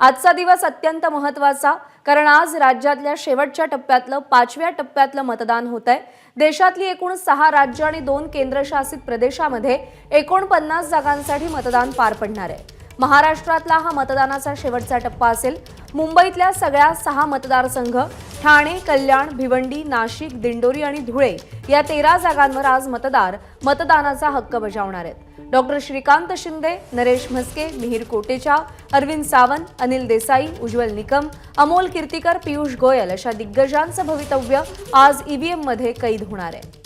आजचा दिवस अत्यंत महत्त्वाचा कारण आज राज्यातल्या शेवटच्या टप्प्यातलं पाचव्या टप्प्यातलं मतदान होत आहे देशातली एकूण सहा राज्य आणि दोन केंद्रशासित प्रदेशामध्ये एकोणपन्नास जागांसाठी मतदान पार पडणार आहे. महाराष्ट्रातला हा मतदानाचा शेवटचा टप्पा असेल. मुंबईतल्या सगळ्या सहा मतदारसंघ ठाणे कल्याण भिवंडी नाशिक दिंडोरी आणि धुळे या तेरा जागांवर आज मतदार मतदानाचा हक्क बजावणार आहेत. डॉक्टर श्रीकांत शिंदे नरेश म्हस्के मिहीर कोटेचा अरविंद सावंत अनिल देसाई उज्ज्वल निकम अमोल कीर्तीकर पियुष गोयल अशा दिग्गजांचं भवितव्य आज ईव्हीएममध्ये कैद होणार आहे.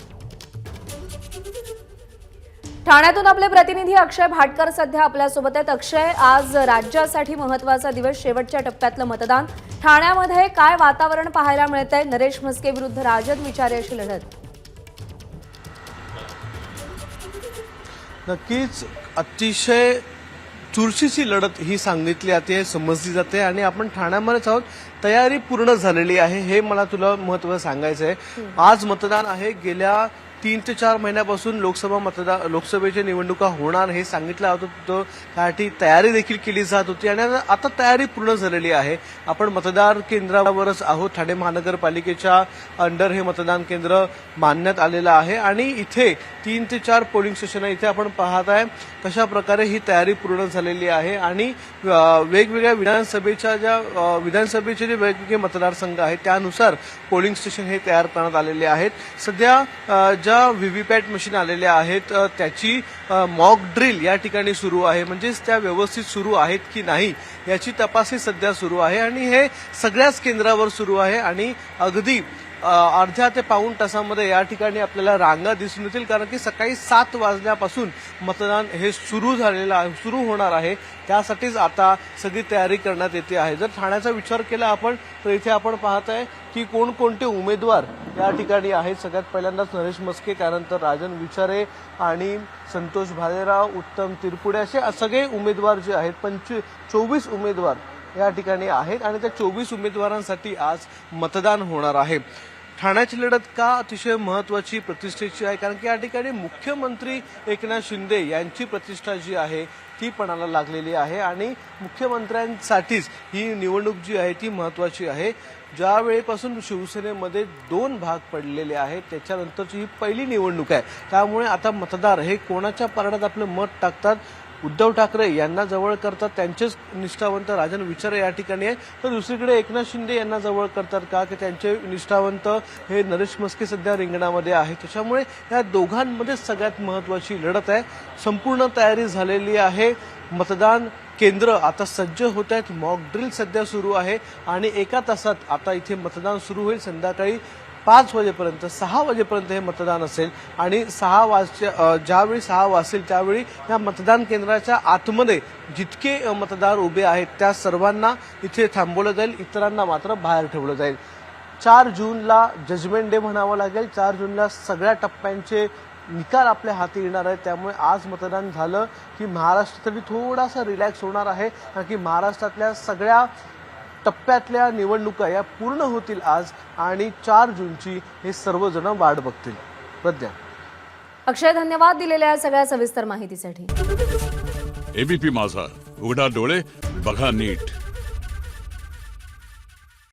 ठाण्यातून आपले प्रतिनिधी अक्षय भाटकर सध्या आपल्यासोबत आहेत. अक्षय आज राज्यासाठी महत्त्वाचा दिवस शेवटच्या टप्प्यातलं मतदान. ठाण्यामध्ये काय वातावरण पाहायला मिळत आहे नरेश म्हस्के विरुद्ध राजद विचारे अशी लढत. नक्कीच अतिशय चुरशीची लढत ही सांगितली जाते समजली जाते आणि आपण ठाण्यामध्येच आहोत. तयारी पूर्ण झालेली आहे हे मला तुला महत्त्व सांगायचं आहे आज मतदान आहे. गेल्या तीन ते चार महिन्यापासून लोकसभा मतदार लोकसभेच्या निवडणुका होणार हे सांगितलं होतं. त्यासाठी तयारी देखील केली जात होती. आणि आता- तयारी पूर्ण झालेली आहे. आपण मतदार केंद्रावरच आहोत. ठाणे महानगरपालिकेच्या अंडर हे मतदान केंद्र मानण्यात आलेलं आहे. आणि इथे तीन ते चार पोलिंग स्टेशन आहे. इथे आपण पाहत आहे कशा प्रकारे ही तयारी पूर्ण झालेली आहे. आणि वेगवेगळ्या विधानसभेच्या ज्या विधानसभेचे जे वेगवेगळे मतदारसंघ आहेत त्यानुसार पोलिंग स्टेशन हे तयार करण्यात आलेले आहेत. सध्या ज्या ज्या व्हीव्हीपॅट मशीन आलेल्या आहेत त्याची मॉक ड्रिल या ठिकाणी सुरू आहे. म्हणजेच त्या व्यवस्थित सुरू आहेत की नाही याची तपासणी सध्या सुरू आहे. आणि हे सगळ्याच केंद्रावर सुरू आहे. आणि अगदी अर्ध्या ते पाऊण तासामध्ये या ठिकाणी आपल्याला रांगा दिसून येतील कारण की सकाळी सात वाजल्यापासून मतदान हे सुरू झालेलं आहे सुरू होणार आहे. त्यासाठीच आता सगळी तयारी करण्यात येते आहे. जर ठाण्याचा विचार केला आपण तर इथे आपण पाहत आहे की कोणकोणते उमेदवार या ठिकाणी आहेत. सगळ्यात पहिल्यांदाच नरेश मस्के त्यानंतर राजन विचारे आणि संतोष भालेराव उत्तम तिरपुडे असे सगळे उमेदवार जे आहेत पंचवीस चोवीस उमेदवार या ठिकाणी आहेत आणि त्या चोवीस उमेदवारांसाठी आज मतदान होणार आहे. ठाण्याची लढत का अतिशय महत्वाची प्रतिष्ठेची आहे? कारण की या ठिकाणी मुख्यमंत्री एकनाथ शिंदे यांची प्रतिष्ठा जी आहे ती पणाला लागलेली आहे आणि मुख्यमंत्र्यांसाठीच ही निवडणूक जी आहे ती महत्वाची आहे. ज्या वेळेपासून शिवसेनेमध्ये दोन भाग पडलेले आहेत त्याच्यानंतरची ही पहिली निवडणूक आहे. त्यामुळे आता मतदार हे कोणाच्या पारड्यात आपलं मत टाकतात? उद्धव ठाकरे यांना जवळ करतात त्यांचेच निष्ठावंत राजन विचारे या ठिकाणी आहे. तर दुसरीकडे एकनाथ शिंदे यांना जवळ करतात का की त्यांचे निष्ठावंत हे नरेश मस्के सध्या रिंगणामध्ये आहे त्याच्यामुळे या दोघांमध्ये सगळ्यात महत्वाची लढत आहे. संपूर्ण तयारी झालेली आहे. मतदान केंद्र आता सज्ज होत आहेत. मॉक ड्रिल सध्या सुरू आहे. आणि एका तासात आता इथे मतदान सुरू होईल. संध्याकाळी पाच वाजेपर्यंत सहा वाजेपर्यंत हे मतदान असेल आणि सहा वाजच्या ज्यावेळी सहा वाजतील त्यावेळी या मतदान केंद्राच्या आतमध्ये जितके मतदार उभे आहेत त्या सर्वांना इथे थांबवलं जाईल इतरांना मात्र बाहेर ठेवलं जाईल. चार जूनला जजमेंट डे म्हणावं लागेल. चार जूनला सगळ्या टप्प्यांचे निकाल आपल्या हाती येणार आहेत. त्यामुळे आज मतदान झालं की महाराष्ट्र तरी थोडासा रिलॅक्स होणार आहे. कारण की महाराष्ट्रातल्या सगळ्या टप्प्यातल्या निवडणुका या पूर्ण होतील आज आणि चार जूनची हे सर्वजण वाट बघतील. प्रज्ञा. अक्षय धन्यवाद दिलेल्या या सगळ्या सविस्तर माहितीसाठी. एबीपी माझा. उघडा डोळे बघा नीट.